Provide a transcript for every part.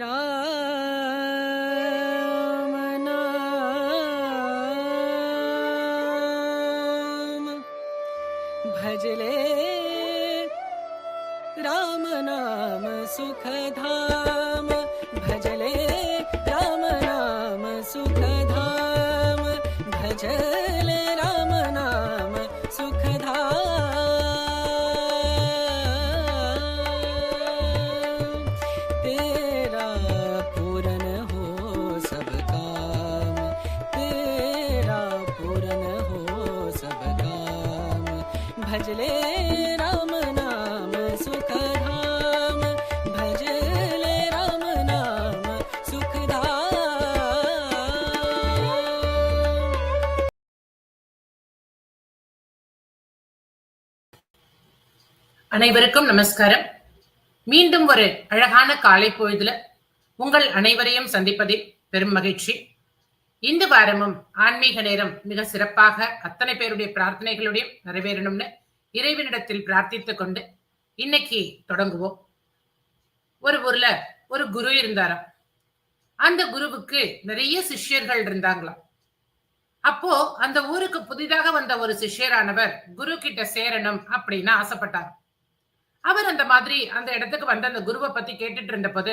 राम नाम भजले राम नाम सुखधाम भजले राम नाम सुखधाम भजले राम नाम सुखधाम அனைவருக்கும் நமஸ்காரம் மீண்டும் ஒரு அழகான காலை பொழுதுல உங்கள் அனைவரையும் சந்திப்பதில் பெரும் மகிழ்ச்சி இந்த வாரமும் ஆன்மீக நேரம் மிக சிறப்பாக அத்தனை பேருடைய பிரார்த்தனைகளுடைய நிறைவேறணும்னு இறைவனிடத்தில் பிரார்த்தித்து கொண்டு இன்னைக்கு தொடங்குவோம். ஒரு ஊர்ல ஒரு குரு இருந்தாராம். அந்த குருவுக்கு நிறைய சிஷ்யர்கள் இருந்தாங்களாம். அப்போ அந்த ஊருக்கு புதிதாக வந்த ஒரு சிஷ்யரானவர் குரு கிட்ட சேரணும் அப்படின்னு ஆசைப்பட்டார் அவர் அந்த மாதிரி அந்த இடத்துக்கு வந்து அந்த குருவை பத்தி கேட்டுட்டு இருந்த போது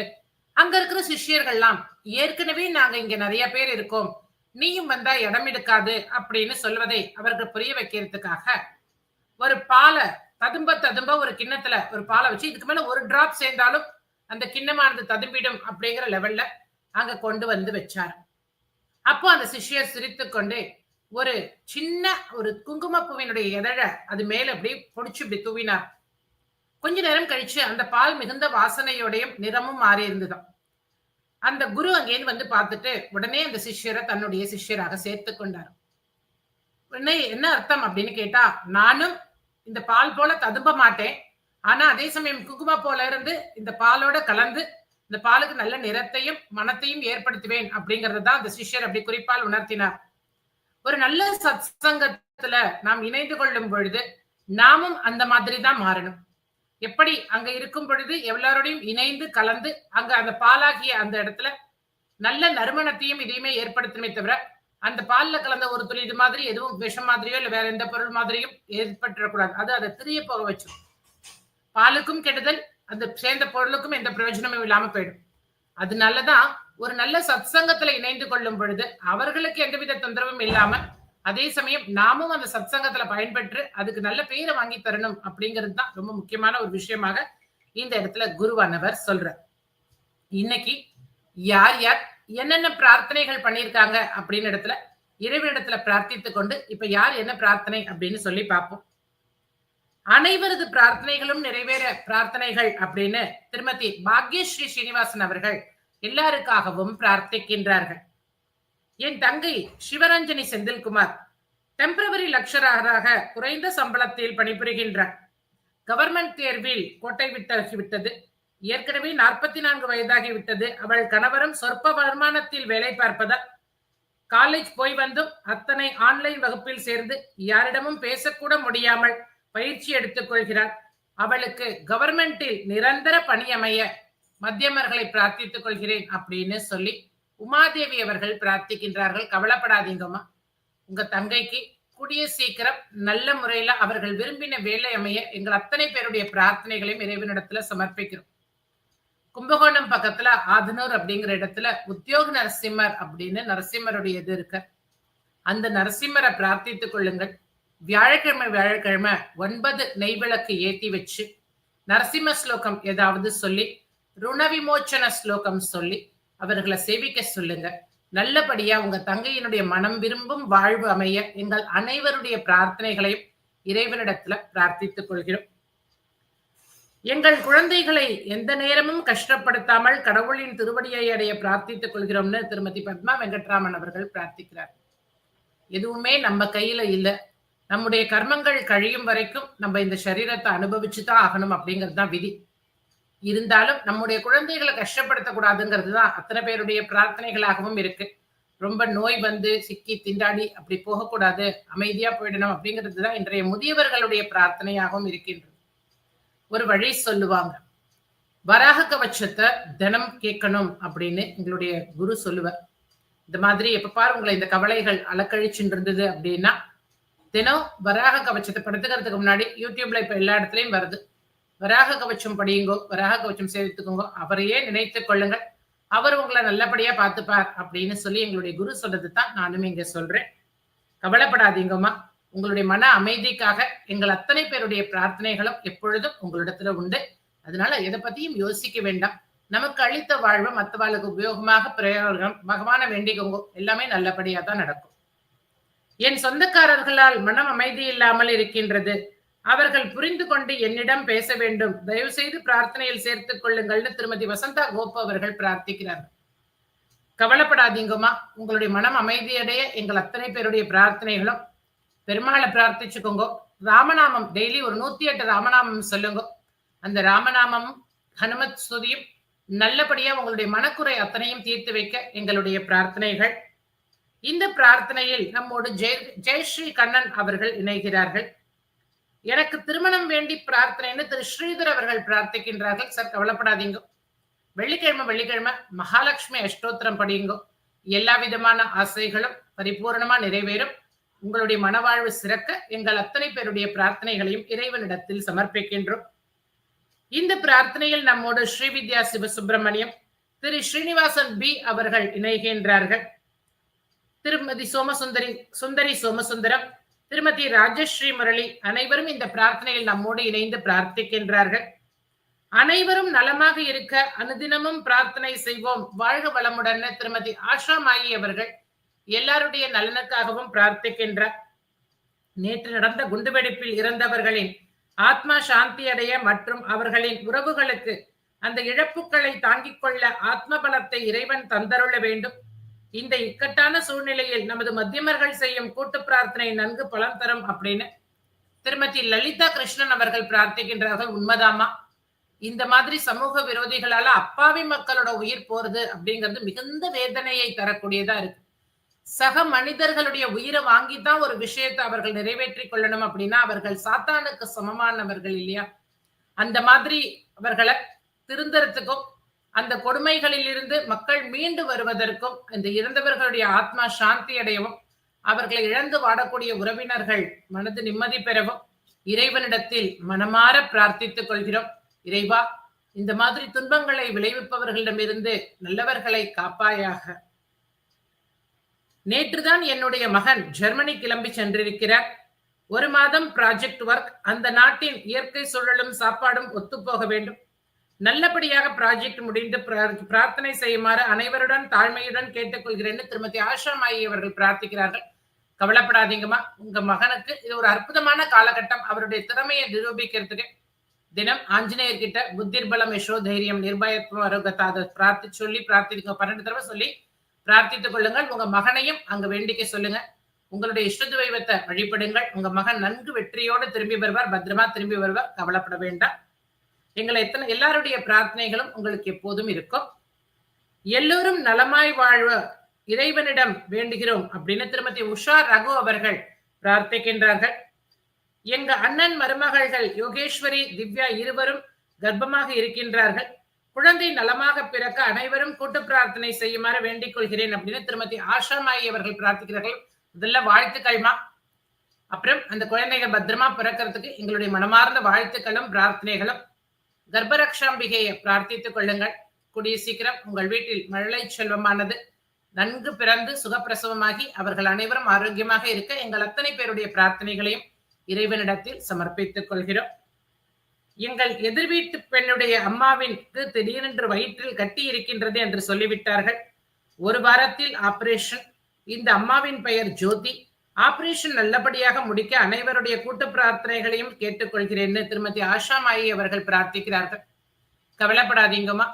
அங்க இருக்கிற சிஷ்யர்கள்லாம் ஏற்கனவே நாங்க இங்க நிறைய பேர் இருக்கோம். நீயும் வந்தா இடம் எடுக்காது அப்படின்னு சொல்வதை அவர்கள் புரிய வைக்கிறதுக்காக ஒரு பாலை ததும்ப ததும்ப ஒரு கிண்ணத்துல ஒரு பாலை வச்சு இதுக்கு மேல ஒரு டிராப் சேர்ந்தாலும் அந்த கிண்ணமானது ததும்பிடும் அப்படிங்கிற லெவல்ல அங்க கொண்டு வந்து வச்சார். அப்போ அந்த சிஷ்யர் சிரித்து கொண்டு ஒரு சின்ன ஒரு குங்குமப்பூவினுடைய எதழ அது மேல அப்படி பொடிச்சு இப்படி தூவினார். கொஞ்ச நேரம் கழிச்சு அந்த பால் மிகுந்த வாசனையோடையும் நிறமும் மாறி இருந்ததாம். அந்த குரு அங்கேருந்து வந்து பார்த்துட்டு உடனே அந்த சிஷ்யரை தன்னுடைய சிஷ்யராக சேர்த்து கொண்டார். உடனே என்ன அர்த்தம் அப்படின்னு கேட்டா நானும் இந்த பால் போல ததும்ப மாட்டேன். ஆனா அதே சமயம் குங்குமா போல இருந்து இந்த பாலோட கலந்து இந்த பாலுக்கு நல்ல நிறத்தையும் மனத்தையும் ஏற்படுத்துவேன் அப்படிங்கறது தான் அந்த சிஷ்யர் அப்படி குறிப்பால் உணர்த்தினார். ஒரு நல்ல சத்சங்கத்துல நாம் இணைந்து கொள்ளும் பொழுது நாமும் அந்த மாதிரி தான் மாறணும். எப்படி அங்க இருக்கும் பொழுது எல்லாரோடையும் இணைந்து கலந்து அங்க அந்த பாலாகிய அந்த இடத்துல நல்ல நறுமணத்தையும் இதையுமே ஏற்படுத்தணுமே தவிர அந்த பால்ல கலந்த ஒரு துளி இது மாதிரி எதுவும் விஷம் மாதிரியோ இல்ல வேற எந்த பொருள் மாதிரியும் ஏற்பட்டுறக்கூடாது. அது அதை திரிய போக வச்சிடும் பாலுக்கும் கெடுதல் அந்த சேர்ந்த பொருளுக்கும் எந்த பிரயோஜனமும் இல்லாம போயிடும். அதனாலதான் ஒரு நல்ல சத்சங்கத்துல இணைந்து கொள்ளும் பொழுது அவர்களுக்கு எந்தவித தொந்தரவும் இல்லாம அதே சமயம் நாமும் அந்த சத்சங்கத்துல பயன்பெற்று அதுக்கு நல்ல பெயரை வாங்கி தரணும் அப்படிங்கிறது தான் ரொம்ப முக்கியமான ஒரு விஷயமாக இந்த இடத்துல குருவானவர் சொல்றார். இன்னைக்கு யார் யார் என்னென்ன பிரார்த்தனைகள் பண்ணியிருக்காங்க அப்படின்னு இடத்துல இறைவனிடத்துல பிரார்த்தித்து கொண்டு இப்ப யார் என்ன பிரார்த்தனை அப்படின்னு சொல்லி பார்ப்போம். அனைவரது பிரார்த்தனைகளும் நிறைவேற பிரார்த்தனைகள் அப்படின்னு திருமதி பாக்யஸ்ரீ ஸ்ரீனிவாசன் அவர்கள் எல்லாருக்காகவும் பிரார்த்திக்கின்றார்கள். என் தங்கை சிவரஞ்சனி செந்தில்குமார் டெம்பரவரி லக்ஷராக குறைந்த சம்பளத்தில் பணிபுரிகின்றார். கவர்மெண்ட் தேர்வில் கோட்டை விட்டாகிவிட்டது ஏற்கனவே நாற்பத்தி நான்கு வயதாகிவிட்டது அவள் கணவரும் சொற்ப வருமானத்தில் வேலை பார்ப்பதால் காலேஜ் போய் வந்தும் அத்தனை ஆன்லைன் வகுப்பில் சேர்ந்து யாரிடமும் பேசக்கூட முடியாமல் பயிற்சி எடுத்துக் கொள்கிறாள். அவளுக்கு கவர்மெண்டில் நிரந்தர பணியமைய மத்தியமர்களை பிரார்த்தித்துக் கொள்கிறேன் அப்படின்னு சொல்லி உமாதேவி அவர்கள் பிரார்த்திக்கின்றார்கள். கவலைப்படாதீங்கம்மா. உங்க தங்கைக்கு கூடிய சீக்கிரம் நல்ல முறையில அவர்கள் விரும்பின வேலை அமைய எங்கள் அத்தனை பேருடைய பிரார்த்தனைகளையும் இறைவனிடத்துல சமர்ப்பிக்கிறோம். கும்பகோணம் பக்கத்துல ஆதனூர் அப்படிங்கிற இடத்துல உத்தியோக நரசிம்மர் அப்படின்னு நரசிம்மருடைய இது இருக்கு. அந்த நரசிம்மரை பிரார்த்தித்துக் கொள்ளுங்கள். வியாழக்கிழமை வியாழக்கிழமை ஒன்பது நெய்விளக்கு ஏத்தி வச்சு நரசிம்ம ஸ்லோகம் ஏதாவது சொல்லி ருண விமோச்சன ஸ்லோகம் சொல்லி அவர்களை சேவிக்க சொல்லுங்க. நல்லபடியா உங்க தங்கையினுடைய மனம் விரும்பும் வாழ்வு அமைய எங்கள் அனைவருடைய பிரார்த்தனைகளையும் இறைவனிடத்துல பிரார்த்தித்துக் கொள்கிறோம். எங்கள் குழந்தைகளை எந்த நேரமும் கஷ்டப்படுத்தாமல் கடவுளின் திருவடியை அடைய பிரார்த்தித்துக் கொள்கிறோம்னு திருமதி பத்மா வெங்கட்ராமன் அவர்கள் பிரார்த்திக்கிறார். எதுவுமே நம்ம கையில இல்ல. நம்முடைய கர்மங்கள் கழியும் வரைக்கும் நம்ம இந்த சரீரத்தை அனுபவிச்சுதான் ஆகணும் அப்படிங்கிறது தான் விதி. இருந்தாலும் நம்முடைய குழந்தைகளை கஷ்டப்படுத்தக்கூடாதுங்கிறது தான் அத்தனை பேருடைய பிரார்த்தனைகளாகவும் இருக்கு. ரொம்ப நோய் வந்து சிக்கி திண்டாடி அப்படி போகக்கூடாது. அமைதியா போயிடணும் அப்படிங்கிறது தான் இன்றைய முதியவர்களுடைய பிரார்த்தனையாகவும் இருக்கின்றது. ஒரு வழி சொல்லுவாங்க. வராக கவச்சத்தை தினம் கேட்கணும் அப்படின்னு எங்களுடைய குரு சொல்லுவார். இந்த மாதிரி எப்ப பாரு உங்களை இந்த கவலைகள் அலக்கழிச்சுட்டு இருந்தது அப்படின்னா தினம் வராக கவச்சத்தை படுத்துக்கிறதுக்கு முன்னாடி யூடியூப்ல இப்ப எல்லா இடத்துலயும் வருது. வராக கவச்சம் படியுங்கோ வராக கவச்சம் சேவித்துக்கோங்க அவரையே நினைத்து கொள்ளுங்கள். அவர் உங்களை நல்லபடியா பார்த்துப்பார் அப்படின்னு சொல்லி எங்களுடைய குரு சொல்றது தான் நானும் இங்க சொல்றேன். கவலைப்படாதீங்கம்மா. உங்களுடைய மன அமைதிக்காக எங்கள் அத்தனை பேருடைய பிரார்த்தனைகளும் எப்பொழுதும் உங்களிடத்துல உண்டு. அதனால எதை பத்தியும் யோசிக்க வேண்டாம். நமக்கு அளித்த வாழ்வு மற்றவாளுக்கு உபயோகமாக பிரயோகம் பகவான வேண்டிக்கோங்க. எல்லாமே நல்லபடியா தான் நடக்கும். என் சொந்தக்காரர்களால் மனம் அமைதி இல்லாமல் இருக்கின்றது. அவர்கள் புரிந்து கொண்டு என்னிடம் பேச வேண்டும். தயவு செய்து பிரார்த்தனையில் சேர்த்துக் கொள்ளுங்கள்னு திருமதி வசந்தா கோப்பு அவர்கள் பிரார்த்திக்கிறார்கள் கவலைப்படாதீங்கம்மா. உங்களுடைய மனம் அமைதியடைய எங்கள் அத்தனை பேருடைய பிரார்த்தனைகளும். பெருமாளை பிரார்த்திச்சுக்கோங்க. ராமநாமம் டெய்லி ஒரு நூத்தி எட்டு ராமநாமம் சொல்லுங்க. அந்த ராமநாமம் ஹனுமத் ஸ்துதியும் நல்லபடியா உங்களுடைய மனக்குறை அத்தனையும் தீர்த்து வைக்க எங்களுடைய பிரார்த்தனைகள். இந்த பிரார்த்தனையில் நம்மோடு ஜெய ஜெயஸ்ரீ கண்ணன் அவர்கள் இணைகிறார்கள். எனக்கு திருமணம் வேண்டி பிரார்த்தனைன்னு திரு ஸ்ரீதர் அவர்கள் பிரார்த்திக்கின்றார்கள். சார் கவலைப்படாதீங்க. வெள்ளிக்கிழமை வெள்ளிக்கிழமை மகாலட்சுமி அஷ்டோத்திரம் படியுங்கோ. எல்லா விதமான ஆசைகளும் பரிபூர்ணமா நிறைவேறும். உங்களுடைய மனவாழ்வு சிறக்க எங்கள் அத்தனை பேருடைய பிரார்த்தனைகளையும் இறைவனிடத்தில் சமர்ப்பிக்கின்றோம். இந்த பிரார்த்தனையில் நம்மோடு ஸ்ரீவித்யா சிவசுப்பிரமணியம் திரு ஸ்ரீனிவாசன் பி அவர்கள் இணைகின்றார்கள். திருமதி சோமசுந்தரி சுந்தரி சோமசுந்தரம் திருமதி ராஜஸ்ரீ முரளி அனைவரும் இந்த பிரார்த்தனையில் நம்மோடு இணைந்து பிரார்த்திக்கின்றார்கள். அனைவரும் நலமாக இருக்க அனுதினமும் பிரார்த்தனை செய்வோம். வாழ்க வளமுடன் திருமதி ஆஷா மாயி அவர்கள் எல்லாருடைய நலனுக்காகவும் பிரார்த்திக்கின்றார். நேற்று நடந்த குண்டுவெடிப்பில் இறந்தவர்களின் ஆத்மா சாந்தி அடைய மற்றும் அவர்களின் உறவுகளுக்கு அந்த இழப்புகளை தாங்கிக் கொள்ள ஆத்ம பலத்தை இறைவன் தந்தருள வேண்டும். இந்த இக்கட்டான சூழ்நிலையில் நமது மத்தியமர்கள் செய்யும் கூட்டு பிரார்த்தனை நன்கு பலன் தரும் அப்படின்னு திருமதி லலிதா கிருஷ்ணன் அவர்கள் பிரார்த்திக்கின்றார்கள். உண்மைதாமா இந்த மாதிரி சமூக விரோதிகளால அப்பாவி மக்களோட உயிர் போறது அப்படிங்கிறது மிகுந்த வேதனையை தரக்கூடியதா இருக்கு. சக மனிதர்களுடைய உயிரை வாங்கித்தான் ஒரு விஷயத்தை அவர்கள் நிறைவேற்றி கொள்ளணும் அப்படின்னா அவர்கள் சாத்தானுக்கு சமமானவர்கள் இல்லையா? அந்த மாதிரி அவர்களை திருந்தறதுக்கும் அந்த கொடுமைகளில் இருந்து மக்கள் மீண்டு வருவதற்கும் இந்த இறந்தவர்களுடைய ஆத்மா சாந்தி அடையவும் அவர்களை இழந்து வாடக்கூடிய உறவினர்கள் மனது நிம்மதி பெறவும் இறைவனிடத்தில் மனமாற பிரார்த்தித்துக் கொள்கிறோம். இறைவா இந்த மாதிரி துன்பங்களை விளைவிப்பவர்களிடமிருந்து நல்லவர்களை காப்பாயாக. நேற்றுதான் என்னுடைய மகன் ஜெர்மனி கிளம்பி சென்றிருக்கிறார். ஒரு மாதம் ப்ராஜெக்ட் ஒர்க் அந்த நாட்டின் இயற்கை சூழலும் சாப்பாடும் ஒத்துப்போக வேண்டும். நல்லபடியாக ப்ராஜெக்ட் முடிந்து பிரார்த்தனை செய்யுமாறு அனைவருடன் தாழ்மையுடன் கேட்டுக்கொள்கிறேன்னு திருமதி ஆஷா மாயி அவர்கள் பிரார்த்திக்கிறார்கள். கவலைப்படாதீங்கம்மா. உங்க மகனுக்கு இது ஒரு அற்புதமான காலகட்டம். அவருடைய திறமையை நிரூபிக்கிறதுக்கு தினம் ஆஞ்சநேயர் கிட்ட புத்திர்பலம் யசோ தைரியம் நிர்பயத்துவம் அரோகத்தா அதை பிரார்த்தி சொல்லி பிரார்த்திக்க பன்னெண்டு தடவை சொல்லி பிரார்த்தித்துக் கொள்ளுங்கள். உங்க மகனையும் அங்க வேண்டிக்க சொல்லுங்க. உங்களுடைய இஷ்ட தெய்வத்தை வழிபடுங்கள். உங்க மகன் நன்கு வெற்றியோடு திரும்பி வருவார். பத்திரமா திரும்பி வருவார். கவலைப்பட வேண்டாம். எங்களை எத்தனை எல்லாருடைய பிரார்த்தனைகளும் உங்களுக்கு எப்போதும் இருக்கும். எல்லோரும் நலமாய் வாழ்வ இறைவனிடம் வேண்டுகிறோம் அப்படின்னு திருமதி உஷா ரகு அவர்கள் பிரார்த்திக்கின்றார்கள். எங்க அண்ணன் மருமகள்கள் யோகேஸ்வரி திவ்யா இருவரும் கர்ப்பமாக இருக்கின்றார்கள். குழந்தை நலமாக பிறக்க அனைவரும் கூட்டு பிரார்த்தனை செய்யுமாறு வேண்டிக் கொள்கிறேன் அப்படின்னு திருமதி ஆஷாமாயி அவர்கள் பிரார்த்திக்கிறார்கள். முதல்ல வாழ்த்துக்கள்மா அப்புறம் அந்த குழந்தைகள் பத்திரமா பிறக்கிறதுக்கு எங்களுடைய மனமார்ந்த வாழ்த்துக்களும் பிரார்த்தனைகளும் கர்ப்பரக்ஷாம்பிகையை பிரார்த்தித்துக் கொள்ளுங்கள். கூடிய சீக்கிரம் உங்கள் வீட்டில் மழலை செல்வமானது நன்கு பிறந்து சுகப்பிரசவமாகி அவர்கள் அனைவரும் ஆரோக்கியமாக இருக்க எங்கள் அத்தனை பேருடைய பிரார்த்தனைகளையும் இறைவனிடத்தில் சமர்ப்பித்துக் கொள்கிறோம். எங்கள் எதிர் வீட்டு பெண்ணுடைய அம்மாவிற்கு திடீரென்று வயிற்றில் கட்டி இருக்கின்றது என்று சொல்லிவிட்டார்கள். ஒரு வாரத்தில் ஆபரேஷன். இந்த அம்மாவின் பெயர் ஜோதி. ஆபரேஷன் நல்லபடியாக முடிக்க அனைவருடைய கூட்டு பிரார்த்தனைகளையும் கேட்டுக்கொள்கிறேன்னு திருமதி ஆஷா மாயி அவர்கள் பிரார்த்திக்கிறார்கள். கவலைப்படாதீங்கம்மா.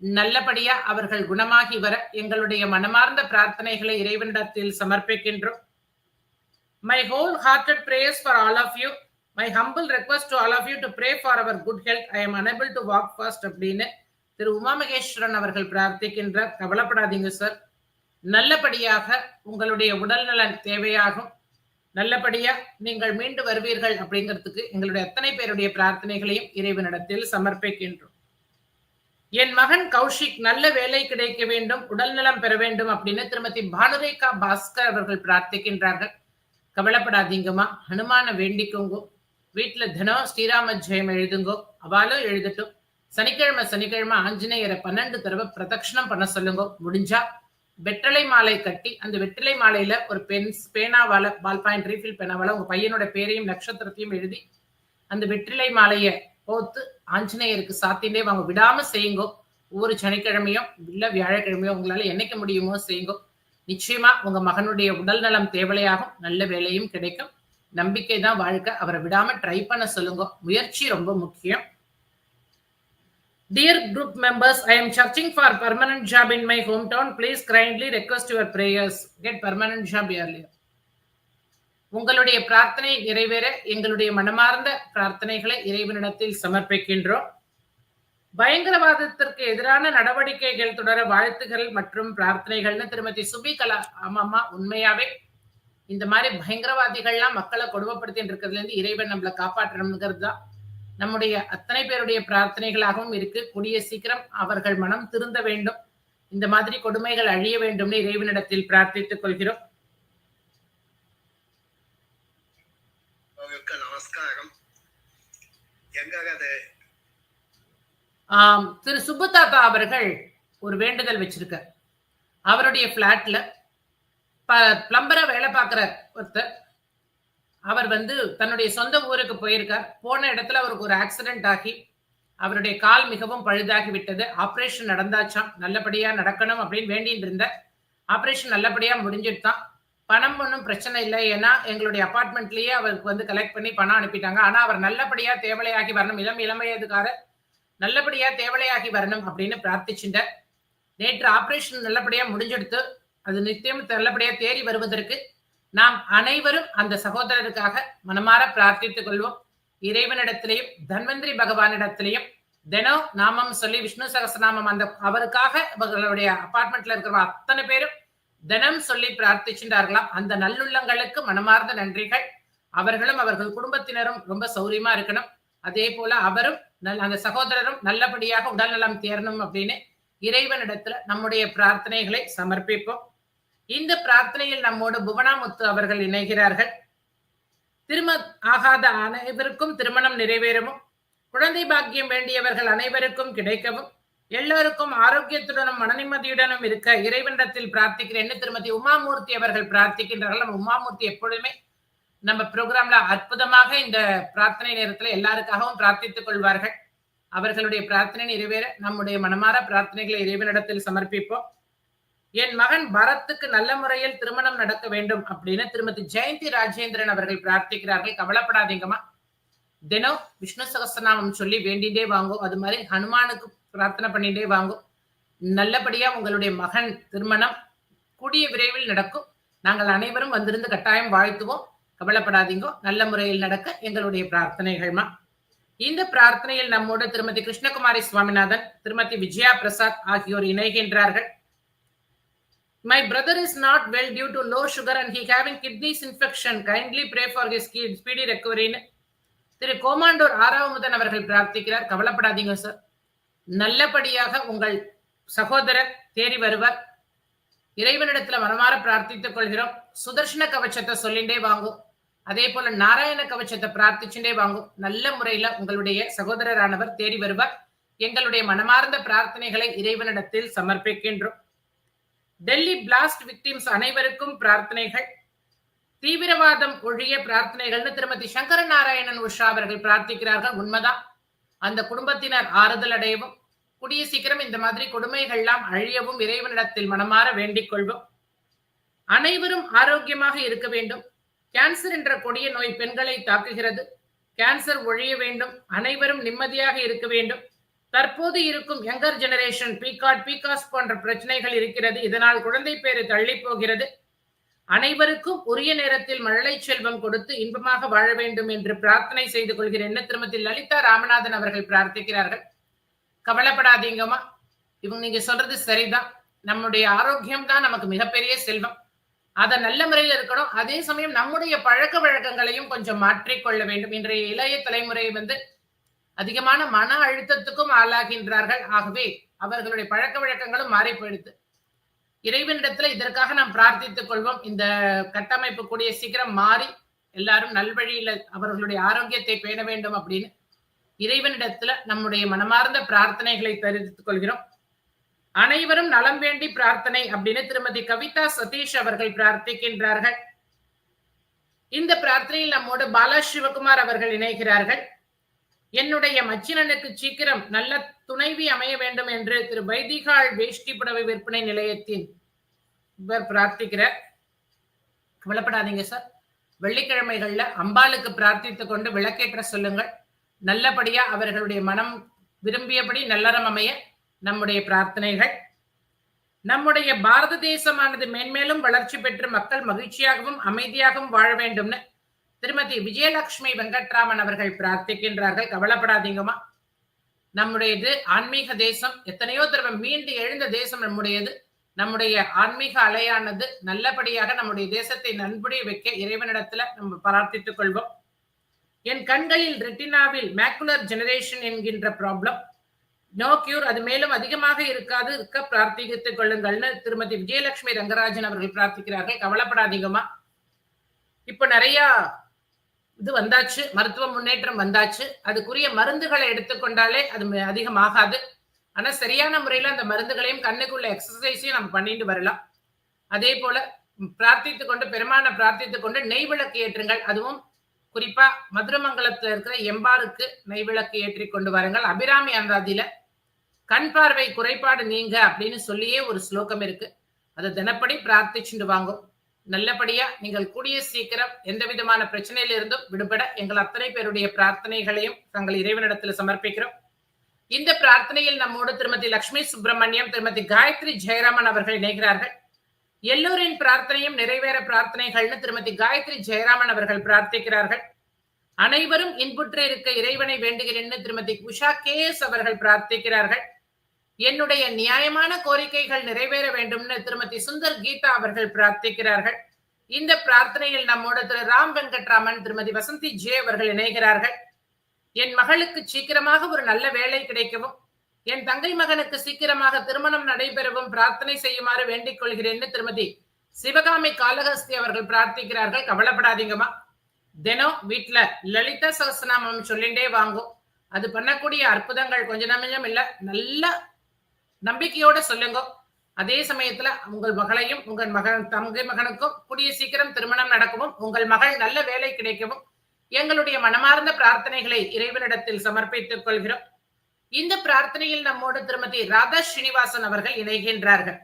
நல்லபடியா அவர்கள் குணமாகி வர எங்களுடைய மனமார்ந்த பிரார்த்தனைகளை இறைவனிடத்தில் சமர்ப்பிக்கின்றோம். My whole hearted prayers for all of you my humble request to all of you to pray for our good health I am unable to walk fast அப்படின்னு திரு உமா மகேஸ்வரன் அவர்கள் பிரார்த்திக்கின்றார். கவலைப்படாதீங்க சார் நல்லபடியாக உங்களுடைய உடல் நலன் தேவையாகும். நல்லபடியா நீங்கள் மீண்டு வருவீர்கள் அப்படிங்கிறதுக்கு எங்களுடைய அத்தனை பேருடைய பிரார்த்தனைகளையும் இறைவனிடத்தில் சமர்ப்பிக்கின்றோம். என் மகன் கௌஷிக் நல்ல வேலை கிடைக்க வேண்டும் உடல் நலம் பெற வேண்டும் அப்படின்னு திருமதி பானுரேகா பாஸ்கர் அவர்கள் பிரார்த்திக்கின்றார்கள். கவலைப்படாதீங்கம்மா ஹனுமான வேண்டிக்கோங்கோ. வீட்டுல தினம் ஸ்ரீராம ஜெயம் எழுதுங்கோ. அவாலும் எழுதட்டும். சனிக்கிழமை சனிக்கிழமை ஆஞ்சநேயரை பன்னெண்டு தடவை பிரதட்சணம் பண்ண சொல்லுங்க. முடிஞ்சா வெற்றலை மாலை கட்டி அந்த வெற்றிலை மாலையில ஒரு பென்ஸ் பேனாவால பால் பாயிண்ட் ரீஃபில் பேனாவால உங்க பையனோட பேரையும் நட்சத்திரத்தையும் எழுதி அந்த வெற்றிலை மாலையை போத்து ஆஞ்சநேயருக்கு சாத்திண்டே வாங்க விடாம செய்யுங்கோ. ஒவ்வொரு சனிக்கிழமையும் இல்ல வியாழக்கிழமையோ உங்களால என்னைக்கு முடியுமோ செய்யுங்கோ. நிச்சயமா உங்க மகனுடைய உடல் நலம் தேவலையாகும். நல்ல வேலையும் கிடைக்கும். நம்பிக்கை தான் வாழ்க்கை. அவரை விடாம ட்ரை பண்ண சொல்லுங்க. முயற்சி ரொம்ப முக்கியம். Dear group members, I am searching for permanent job in my hometown. Please kindly request your prayers. Get permanent job earlier. உங்களுடைய பிரார்த்தனை நிறைவேற எங்களுடைய மனமார்ந்த பிரார்த்தனைகளை இறைவனிடத்தில் சமர்ப்பிக்கின்றோம் பயங்கரவாதத்திற்கு எதிரான நடவடிக்கைகள் தொடர வாழ்த்துகள் மற்றும் பிரார்த்தனைகள்னு திருமதி சுபி கலா ஆமாமா உண்மையாவே இந்த மாதிரி பயங்கரவாதிகள்லாம் மக்களை கொடுமைப்படுத்திட்டு இருக்கிறதுல இருந்து இறைவன் நம்மளை காப்பாற்றணுங்கிறது தான் நம்முடைய அத்தனை பேருடைய பிரார்த்தனைகளாகவும் இருக்கு. கூடிய சீக்கிரம் அவர்கள் மனம் திருந்த வேண்டும். இந்த மாதிரி கொடுமைகள் அழிய வேண்டும்னு இறைவனிடத்தில் பிரார்த்தித்துக் கொள்கிறோம். ஆம், திரு சுப்புதாத்தா அவர்கள் ஒரு வேண்டுதல் வச்சிருக்க அவருடைய பிளாட்ல பிளம்பரா வேலை பார்க்கிற ஒருத்தர். அவர் வந்து தன்னுடைய சொந்த ஊருக்கு போயிருக்கார். போன இடத்துல அவருக்கு ஒரு ஆக்சிடென்ட் ஆகி அவருடைய கால் மிகவும் பழுதாகி விட்டது. ஆப்ரேஷன் நடந்தாச்சாம். நல்லபடியா நடக்கணும் அப்படின்னு வேண்டிட்டு இருந்த. ஆப்ரேஷன் நல்லபடியா முடிஞ்சிட்டான் பணம் ஒன்றும் பிரச்சனை இல்லை. ஏன்னா எங்களுடைய அப்பார்ட்மெண்ட்லயே அவருக்கு வந்து கலெக்ட் பண்ணி பணம் அனுப்பிட்டாங்க. ஆனா அவர் நல்லபடியா தேவலையாகி வரணும். இளம் இளமையதுக்காரர் நல்லபடியா தேவலையாகி வரணும் அப்படின்னு பிரார்த்திச்சுட்ட நேற்று ஆப்ரேஷன் நல்லபடியா முடிஞ்செடுத்து. அது நித்தியம் நல்லபடியா தேறி வருவதற்கு நாம் அனைவரும் அந்த சகோதரருக்காக மனமாற பிரார்த்தித்துக் கொள்வோம். இறைவனிடத்திலையும் தன்வந்திரி பகவானிடத்திலையும் தினம் நாமம் சொல்லி விஷ்ணு சகசநாமம் அந்த அவருக்காக அவர்களுடைய அபார்ட்மெண்ட்ல இருக்கிற அத்தனை பேரும் தினம் சொல்லி பிரார்த்திச்சுட்டார்களாம் அந்த நல்லுள்ளங்களுக்கு மனமார்ந்த நன்றிகள். அவர்களும் அவர்கள் குடும்பத்தினரும் ரொம்ப சௌரியமா இருக்கணும். அதே போல அவரும் நல்- அந்த சகோதரரும் நல்லபடியாக உடல் நலம் தேரணும் அப்படின்னு இறைவனிடத்துல நம்முடைய பிரார்த்தனைகளை சமர்ப்பிப்போம். இந்த பிரார்த்தனையில் நம்மோடு புவனாமுத்து அவர்கள் இணைகிறார்கள். திரும ஆகாத அனைவருக்கும் திருமணம் நிறைவேறவும் குழந்தை பாக்கியம் வேண்டியவர்கள் அனைவருக்கும் கிடைக்கவும் எல்லோருக்கும் ஆரோக்கியத்துடனும் மனநிம்மதியுடனும் இருக்க இறைவனிடத்தில் பிரார்த்திக்கிறேன்னு திருமதி உமாமூர்த்தி அவர்கள் பிரார்த்திக்கின்றார்கள். நம்ம உமாமூர்த்தி எப்பொழுதுமே நம்ம ப்ரோக்ராம்ல அற்புதமாக இந்த பிரார்த்தனை நேரத்துல எல்லாருக்காகவும் பிரார்த்தித்துக் கொள்வார்கள். அவர்களுடைய பிரார்த்தனை நிறைவேற நம்முடைய மனமாற பிரார்த்தனைகளை இறைவனிடத்தில் சமர்ப்பிப்போம். என் மகன் பரத்துக்கு நல்ல முறையில் திருமணம் நடக்க வேண்டும் அப்படின்னு திருமதி ஜெயந்தி ராஜேந்திரன் அவர்கள் பிரார்த்திக்கிறார்கள். கவலைப்படாதீங்கம்மா. தினம் விஷ்ணு சகசநாமம் சொல்லி வேண்டிட்டே வாங்கும் அது மாதிரி ஹனுமானுக்கு பிரார்த்தனை பண்ணிட்டே வாங்கும் நல்லபடியா உங்களுடைய மகன் திருமணம் கூடிய விரைவில் நடக்கும். நாங்கள் அனைவரும் வந்திருந்து கட்டாயம் வாழ்த்துவோம். கவலைப்படாதீங்க. நல்ல முறையில் நடக்க எங்களுடைய பிரார்த்தனைகள்மா. இந்த பிரார்த்தனையில் நம்மோடு திருமதி கிருஷ்ணகுமாரி சுவாமிநாதன் திருமதி விஜயா பிரசாத் ஆகியோர் இணைகின்றார்கள். My brother is not well due to low sugar and he having kidneys infection. Kindly pray for his kid- speedy recovery. திரு கோமாண்டோர் ஆறாவமுதன் அவர்கள் பிரார்த்திக்கிறார். கவலைப்படாதீங்க சார் நல்லபடியாக உங்கள் சகோதரர் தேறி வருவார். இறைவனிடத்துல மனமாற பிரார்த்தித்துக் கொள்கிறோம். சுதர்ஷன கவச்சத்தை சொல்லிண்டே வாங்கும் அதே போல நாராயண கவச்சத்தை பிரார்த்திச்சுட்டே வாங்கும் நல்ல முறையில உங்களுடைய சகோதரரானவர் தேறி வருவார். எங்களுடைய மனமார்ந்த பிரார்த்தனைகளை இறைவனிடத்தில் சமர்ப்பிக்கின்றோம். டெல்லி பிளாஸ்ட் விக்டிம்ஸ் அனைவருக்கும் பிரார்த்தனைகள். தீவிரவாதம் ஒழிய பிரார்த்தனைகள்னு திருமதி சங்கர நாராயணன் உஷா அவர்கள் பிரார்த்திக்கிறார்கள். உண்மைதான். அந்த குடும்பத்தினர் ஆறுதல் அடையவும் கூடிய சீக்கிரம் இந்த மாதிரி கொடுமைகள்லாம் அழியவும் இறைவனிடத்தில் மனமாற வேண்டிக் கொள்வோம். அனைவரும் ஆரோக்கியமாக இருக்க வேண்டும். கேன்சர் என்ற கொடிய நோய் பெண்களை தாக்குகிறது. கேன்சர் ஒழிய வேண்டும். அனைவரும் நிம்மதியாக இருக்க வேண்டும். தற்போது இருக்கும் யங்கர் ஜெனரேஷன் பீகாட் பீகாஸ் போன்ற பிரச்சனைகள் இருக்கிறது. இதனால் குழந்தை பேரு தள்ளி போகிறது. அனைவருக்கும் உரிய நேரத்தில் மழலை செல்வம் கொடுத்து இன்பமாக வாழ வேண்டும் என்று பிரார்த்தனை செய்து கொள்கிறேன் திருமதி லலிதா ராமநாதன் அவர்கள் பிரார்த்திக்கிறார்கள். கவலைப்படாதீங்கம்மா. இவங்க நீங்க சொல்றது சரிதான். நம்முடைய ஆரோக்கியம் தான் நமக்கு மிகப்பெரிய செல்வம். அத நல்ல முறையில் இருக்கணும். அதே சமயம் நம்முடைய பழக்க வழக்கங்களையும் கொஞ்சம் மாற்றிக்கொள்ள வேண்டும். இன்றைய இளைய தலைமுறை வந்து அதிகமான மன அழுத்தத்துக்கும் ஆளாகின்றார்கள். ஆகவே அவர்களுடைய பழக்க வழக்கங்களும் மாறி போயிடுது. இறைவனிடத்துல இதற்காக நாம் பிரார்த்தித்துக் கொள்வோம். இந்த கட்டமைப்பு கூடிய சீக்கிரம் மாறி எல்லாரும் நல்வழியில அவர்களுடைய ஆரோக்கியத்தை பேண வேண்டும் அப்படின்னு இறைவனிடத்துல நம்முடைய மனமார்ந்த பிரார்த்தனைகளை தெரிவித்துக் கொள்கிறோம். அனைவரும் நலம் வேண்டி பிரார்த்தனை அப்படின்னு திருமதி கவிதா சதீஷ் அவர்கள் பிரார்த்திக்கின்றார்கள். இந்த பிரார்த்தனையில் நம்மோடு பாலா சிவகுமார் அவர்கள் இணைகிறார்கள். என்னுடைய மச்சினனுக்கு சீக்கிரம் நல்ல துணைவி அமைய வேண்டும் என்று திரு வைதிகாள் வேஷ்டி புடவை விற்பனை நிலையத்தின் பிரார்த்திக்கிறார் கவலைப்படாதீங்க சார். வெள்ளிக்கிழமைகள்ல அம்பாளுக்கு பிரார்த்தித்துக் கொண்டு விளக்கேற்ற சொல்லுங்கள். நல்லபடியா அவர்களுடைய மனம் விரும்பியபடி நல்லறம் அமைய நம்முடைய பிரார்த்தனைகள். நம்முடைய பாரத தேசமானது மேன்மேலும் வளர்ச்சி பெற்று மக்கள் மகிழ்ச்சியாகவும் அமைதியாகவும் வாழ வேண்டும்னு திருமதி விஜயலட்சுமி வெங்கட்ராமன் அவர்கள் பிரார்த்திக்கின்றார்கள். கவலைப்படாதீங்கம்மா. நம்முடையது ஆன்மீக தேசம். எத்தனையோ தடவை மீண்டு எழுந்த தேசம் நம்முடையது. நம்முடைய ஆன்மீக அலையானது நல்லபடியாக நம்முடைய தேசத்தை நன்புடைய வைக்க இறைவனிடத்துல நம்ம பிரார்த்தித்துக் கொள்வோம். என் கண்களில் ரெட்டினாவில் மேக்குலர் ஜெனரேஷன் என்கின்ற ப்ராப்ளம் நோ கியூர் அது மேலும் அதிகமாக இருக்காது. இருக்க பிரார்த்தித்துக் கொள்ளுங்கள்னு திருமதி விஜயலட்சுமி ரங்கராஜன் அவர்கள் பிரார்த்திக்கிறார்கள். கவலைப்படாதீங்கம்மா. இப்ப நிறைய இது வந்தாச்சு மருத்துவ முன்னேற்றம் வந்தாச்சு. அதுக்குரிய மருந்துகளை எடுத்துக்கொண்டாலே அது அதிகமாகாது. ஆனா சரியான முறையில அந்த மருந்துகளையும் கண்ணுக்குள்ள எக்ஸசைஸையும் நம்ம பண்ணிட்டு வரலாம். அதே போல பிரார்த்தித்து கொண்டு பெருமான பிரார்த்தித்து கொண்டு நெய் விளக்கு ஏற்றுங்கள். அதுவும் குறிப்பா மதுரமங்கலத்துல இருக்கிற எம்பாருக்கு நெய் விளக்கு ஏற்றி கொண்டு வாருங்கள். அபிராமி அந்தாதியில கண் பார்வை குறைபாடு நீங்க அப்படின்னு சொல்லியே ஒரு ஸ்லோகம் இருக்கு. அதை தினப்படி பிரார்த்திச்சுட்டு வாங்கும் நல்லபடியா நீங்கள் கூடிய சீக்கிரம் எந்த விதமான பிரச்சனையில இருந்தும் விடுபட எங்கள் அத்தனை பேருடைய பிரார்த்தனைகளையும் தங்கள் இறைவனிடத்தில் சமர்ப்பிக்கிறோம். இந்த பிரார்த்தனையில் நம்மோடு திருமதி லட்சுமி சுப்பிரமணியம் திருமதி காயத்ரி ஜெயராமன் அவர்கள் இணைகிறார்கள். எல்லோரின் பிரார்த்தனையும் நிறைவேற பிரார்த்தனைகள்னு திருமதி காயத்ரி ஜெயராமன் அவர்கள் பிரார்த்திக்கிறார்கள். அனைவரும் இன்புற்று இருக்க இறைவனை வேண்டுகிறேன்னு திருமதி உஷா கே எஸ் அவர்கள் பிரார்த்திக்கிறார்கள். என்னுடைய நியாயமான கோரிக்கைகள் நிறைவேற வேண்டும்னு திருமதி சுந்தர் கீதா அவர்கள் பிரார்த்திக்கிறார்கள். இந்த பிரார்த்தனையில் நம்மோட திரு ராம் வெங்கட்ராமன் திருமதி வசந்தி ஜே அவர்கள் இணைகிறார்கள். என் மகளுக்கு சீக்கிரமாக ஒரு நல்ல வேலை கிடைக்கவும் என் தங்கை மகனுக்கு சீக்கிரமாக திருமணம் நடைபெறவும் பிரார்த்தனை செய்யுமாறு வேண்டிக் கொள்கிறேன்னு திருமதி சிவகாமி காளஹஸ்தி அவர்கள் பிரார்த்திக்கிறார்கள். கவலைப்படாதீங்கம்மா. தினம் வீட்டுல லலிதா சகசநாமம் சொல்லிண்டே வாங்கும். அது பண்ணக்கூடிய அற்புதங்கள் கொஞ்ச நமிஞ்சம் இல்ல நல்ல நம்பிக்கையோட சொல்லுங்க. அதே சமயத்துல உங்கள் மகளையும் உங்கள் மகன் தங்கை மகனுக்கும் கூடிய சீக்கிரம் திருமணம் நடக்கவும் உங்கள் மகள் நல்ல வேலை கிடைக்கவும் எங்களுடைய மனமார்ந்த பிரார்த்தனைகளை இறைவனிடத்தில் சமர்ப்பித்துக் கொள்கிறோம். இந்த பிரார்த்தனையில் நம்மோடு திருமதி ராதா ஸ்ரீனிவாசன் அவர்கள் இணைகின்றார்கள்.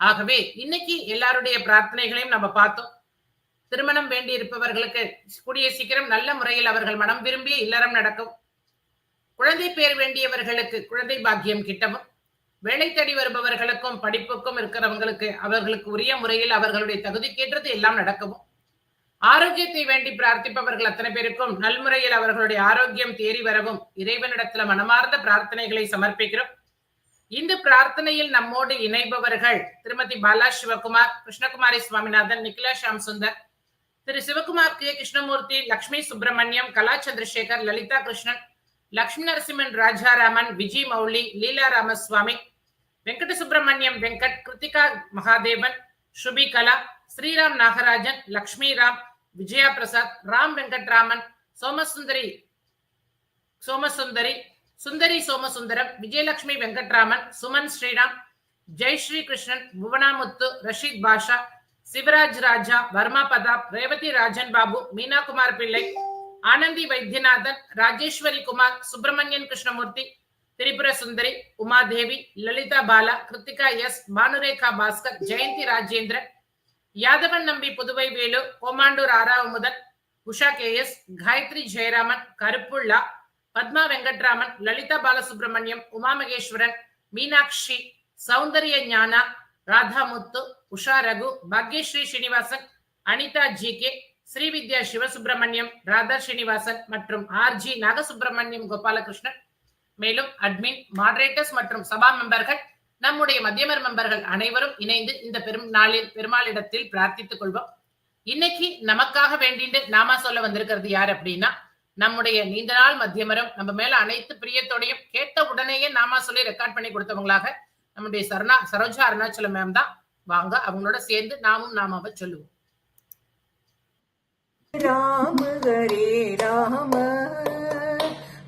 ஆகவே இன்னைக்கு எல்லாருடைய பிரார்த்தனைகளையும் நம்ம பார்த்தோம். திருமணம் வேண்டி இருப்பவர்களுக்கு கூடிய சீக்கிரம் நல்ல முறையில் அவர்கள் மனம் விரும்பிய இல்லறம் நடக்கும் குழந்தை பேர் வேண்டியவர்களுக்கு குழந்தை பாக்கியம் கிட்டவும் வேலை தேடி வருபவர்களுக்கும் படிப்புக்கும் இருக்கிறவங்களுக்கு அவர்களுக்கு உரிய முறையில் அவர்களுடைய தகுதிக்கேற்றது எல்லாம் நடக்கவும். ஆரோக்கியத்தை வேண்டி பிரார்த்திப்பவர்கள் அத்தனை பேருக்கும் நல்முறையில் அவர்களுடைய ஆரோக்கியம் தேறி வரவும் இறைவனிடத்துல மனமார்ந்த பிரார்த்தனைகளை சமர்ப்பிக்கிறோம். இந்த பிரார்த்தனையில் நம்மோடு இணைபவர்கள் Thirumathi Bala Sivakumar Krishnakumari Swaminathan Nikhila Sham Sundar Thiru Sivakumar K. Krishnamurthy Lakshmi Subramaniam Kala Chandrasekar Lalitha Krishnan Lakshmi Narasimhan Rajaraman Vijay Mouli Leela Ramaswamy Venkata Subramaniam Venkat Kiruthika Mahadevan Subi Kala Sriram Nagarajan Lakshmi Ram Vijaya Prasad Ram Venkatraman Somasundari Somasundari Sundari Somasundaram Vijayalakshmi Venkatraman Suman Sriram Jai Sri Krishnan Buvanamuthu Rasheed Basha Sivaraj Raja Varma Pathap Revathi Rajan Babu Meena Kumar Pillai Anandhi Vaidyanathan Rajeswari Kumar Subramanian Krishnamurthy Tripura Sundari Umadevi Lalitha Bala Kiruthika S Bhanurekha Bhaskar Jayanthi Rajendran Yadavan Nambi Puduvai Velu Komandur Aravamudhan Usha K S Gayathri Jayaraman Karuppulla Padma Venkatraman Lalitha Balasubramaniam Uma Maheswaran Meenakshi Soundarya Gnana Radhamuthu Usha Raghu Bhagyashree Srinivasan Anitha G K Srividya Sivasubramaniam Radha Srinivasan மற்றும் R G Nagasubramaniam Gopalakrishnan மேலும் admin moderators மற்றும் சபா மெம்பர்கள் நம்முடைய மத்தியமர் மெம்பர்கள் அனைவரும் இணைந்து இந்த பெரும் நாளில் பெருமாளிடத்தில் பிரார்த்தித்துக் கொள்வோம். இன்னைக்கு நமக்காக வேண்டிட்டு நாம சொல்ல வந்திருக்கிறது யார் அப்படின்னா நம்முடைய நீண்ட நாள் மத்தியமரம் நம்ம மேல அனைத்து பிரியத்தோடையும் கேட்ட உடனேயே நாம சொல்லி ரெக்கார்ட் பண்ணி கொடுத்தவங்களாக நம்முடைய சரணா சரோஜா அருணாச்சலம் மேம் தான். வாங்க அவங்களோட சேர்ந்து நாமும் நாமாவை சொல்லுவோம். ராம ஹரே ராம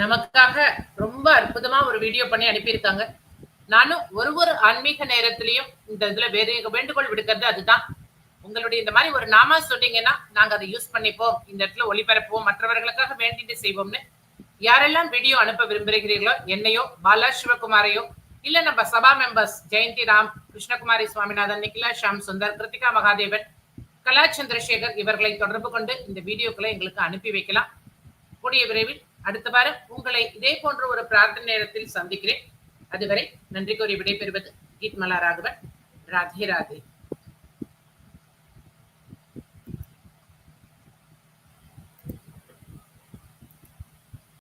நமக்காக ரொம்ப அற்புதமா ஒரு வீடியோ பண்ணி அனுப்பியிருக்காங்க. நானும் ஒரு ஒரு ஆன்மீக நேரத்திலையும் இந்த இதுல வேற வேண்டுகோள் விடுக்கிறது அதுதான். உங்களுடைய இந்த மாதிரி ஒரு நாமா சொன்னீங்கன்னா நாங்க அதை யூஸ் பண்ணிப்போம். இந்த இடத்துல ஒளிபரப்புவோம். மற்றவர்களுக்காக வேண்டிட்டு செய்வோம்னு யாரெல்லாம் வீடியோ அனுப்ப விரும்புகிறீர்களோ என்னையோ பாலா சிவகுமாரையோ இல்ல நம்ம சபா மெம்பர்ஸ் ஜெயந்தி ராம் கிருஷ்ணகுமாரி சுவாமிநாதன் நிகிலா ஷாம் சுந்தர் கிருத்திகா மகாதேவன் கலா சந்திரசேகர் இவர்களை தொடர்பு கொண்டு இந்த வீடியோக்களை எங்களுக்கு அனுப்பி வைக்கலாம். கூடிய விரைவில் அடுத்த வாரம் உங்களை இதே போன்ற ஒரு பிரார்த்தனை நேரத்தில் சந்திக்கிறேன். அதுவரை நன்றி கோரி விடைபெறுவது கீத்மலா ராகவன். ராதே ராதே.